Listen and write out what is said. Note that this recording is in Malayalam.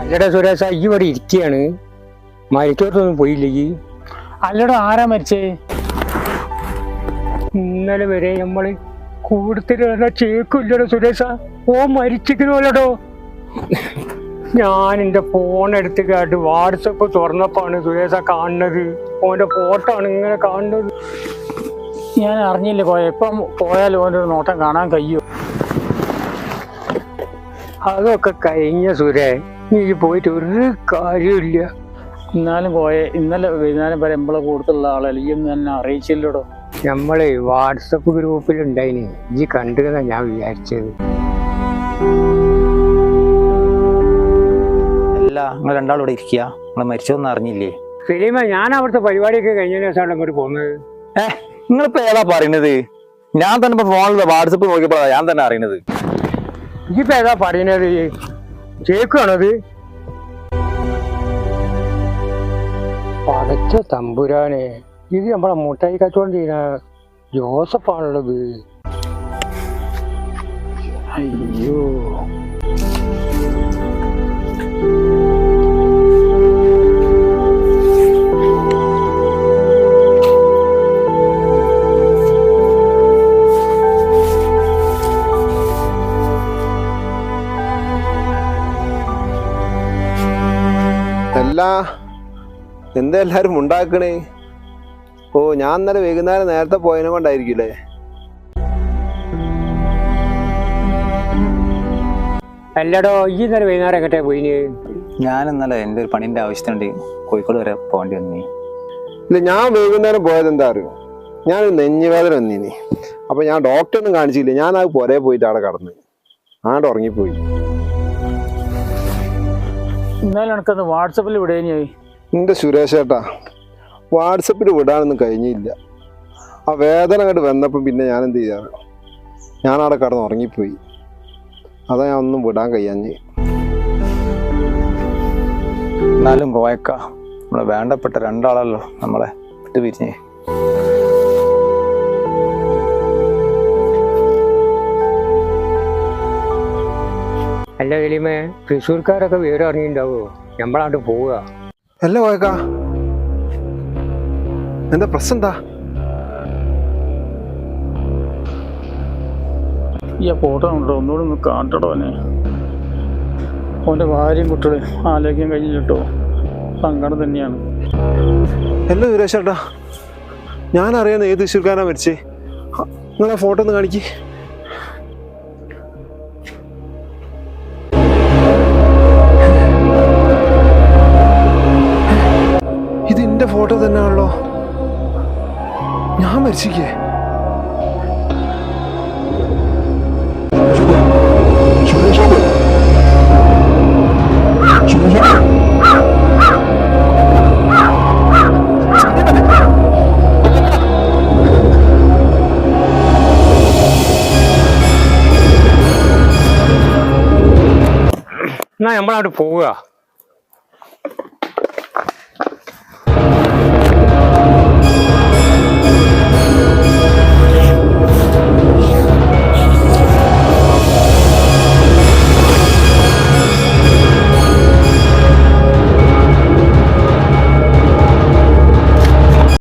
അല്ലടാ സുരേഷ ഈ ഇവിടെ ഇരിക്കുകയാണ് മരിച്ചോട്ടൊന്നും പോയില്ലേ ഈ അല്ലടോ ആരാ മരിച്ചേ? ഇന്നലെ വരെ നമ്മൾ കൂടുതലുള്ള ചേക്കില്ലടോ സുരേഷ ഓ മരിച്ചിരിക്കണമല്ലടോ ഞാൻ എന്റെ ഫോൺ എടുത്ത് കേട്ട് വാട്സപ്പ് തുറന്നപ്പോണ് സുരേഷ കാണുന്നത്. ഓന്റെ ഫോട്ടോ ആണ് ഇങ്ങനെ കാണുന്നത്. ഞാൻ അറിഞ്ഞില്ല. കോയ ഇപ്പം പോയാൽ ഓന്റെ ഒരു നോട്ടം കാണാൻ കഴിയൂ. അതൊക്കെ കഴിഞ്ഞ സുരേ. നീ പോയിട്ട് ഒരു കാര്യമില്ല എന്നാലും കോയ ഇന്നലെ വൈകുന്നേരം വരെ നമ്മളെ കൂടുതലുള്ള ആളല്ല ഈ ഒന്നും എന്നെ അറിയിച്ചില്ലടോ. നമ്മളെ വാട്സപ്പ് ഗ്രൂപ്പിൽ ഉണ്ടായിന് ഈ കണ്ടുകന്നാ ഞാൻ വിചാരിച്ചത്? അല്ല നിങ്ങൾ രണ്ടാളും ഇവിടെ ഇരിക്കുക. നിങ്ങൾ മരിച്ചോന്ന് അറിഞ്ഞില്ലേ? ഫിലിമ ഞാൻ അവിടുത്തെ പരിപാടിയൊക്കെ കഴിഞ്ഞ ശേഷമാണ് അങ്ങോട്ട് പോകുന്നത്. ഏ? നിങ്ങളിപ്പോ ഏതാ പറയണത്? ഞാൻ തന്നെ ഫോണിൽ വാട്സപ്പ് നോക്കിയപ്പോഴാണ് ഞാൻ തന്നെ അറിയണത്. ഇപ്പൊ ഏതാ പറയുന്നത് കേക്കാണത് പടച്ച തമ്പുരാനെ ഇത് നമ്മളെ മുട്ടായി കച്ചവടം ചെയ്യുന്ന ജോസഫാണുള്ളത്. അയ്യോ. എല്ലാ എന്താ എല്ലാരും ഉണ്ടാക്കണേ? ഓ ഞാൻ ഇന്നലെ വൈകുന്നേരം നേരത്തെ പോയതിനെ കൊണ്ടായിരിക്കില്ലേ അല്ലടോ ഈ ഇന്നലെ വൈകുന്നേരം എങ്ങട്ടെ പോയിന്? ഞാൻ ഇന്നലെ എന്റെ ഒരു പണിന്റെ ആവശ്യത്തിനുണ്ട് കോഴിക്കോട് വരെ പോകേണ്ടി വന്നി. ഇല്ല ഞാൻ വൈകുന്നേരം പോയത് എന്താ അറിയോ? ഞാൻ നെഞ്ഞുവേദന വന്നീനി. അപ്പൊ ഞാൻ ഡോക്ടറൊന്നും കാണിച്ചില്ല. ഞാൻ ആ പോരെ പോയിട്ട് അവിടെ കടന്ന്. ആണ്ട് ഉറങ്ങിപ്പോയി. ഇന്നലെ എനിക്കത് വാട്സപ്പിൽ വിടേനിയായി എന്റെ സുരേഷ് ഏട്ടാ വാട്സപ്പിൽ വിടാനൊന്നും കഴിഞ്ഞില്ല. ആ വേദന അങ്ങോട്ട് വന്നപ്പം പിന്നെ ഞാൻ എന്ത് ചെയ്യാറ് ഞാൻ അവിടെ കടന്ന് ഉറങ്ങിപ്പോയി. അതാ ഞാൻ ഒന്നും വിടാൻ കഴിയാഞ്ഞ്. എന്നാലും കോയക്ക നമ്മളെ വേണ്ടപ്പെട്ട രണ്ടാളല്ലോ നമ്മളെ വിട്ടു പിരിഞ്ഞേ അല്ല എലിമേ തൃശ്ശൂർക്കാരൊക്കെ വിവരം അറിഞ്ഞിട്ടുണ്ടാവോ നമ്മളാണ്ട് പോവുക അല്ല പോയക്കാ എന്താ പ്രശ്നം എന്താ? ഈ ഫോട്ടോ ഉണ്ടോ ഒന്നുകൂടെ ഒന്ന് കാട്ടടോ അവനെ. ഓന്റെ ഭാര്യയും കുട്ടികളും ആലോചിക്കാൻ കഴിഞ്ഞിട്ടോ? സങ്കടം തന്നെയാണ്. അല്ല സുരേഷേട്ടാ ഞാൻ അറിയാവുന്ന ഏത് തൃശ്ശൂർക്കാരാ മരിച്ചേ. നിങ്ങളെ ഫോട്ടോ ഒന്ന് കാണിക്ക്. ഞാൻ മരിച്ചിക്കേ എന്നാ നമ്മളങ്ങോട്ട് പോവുക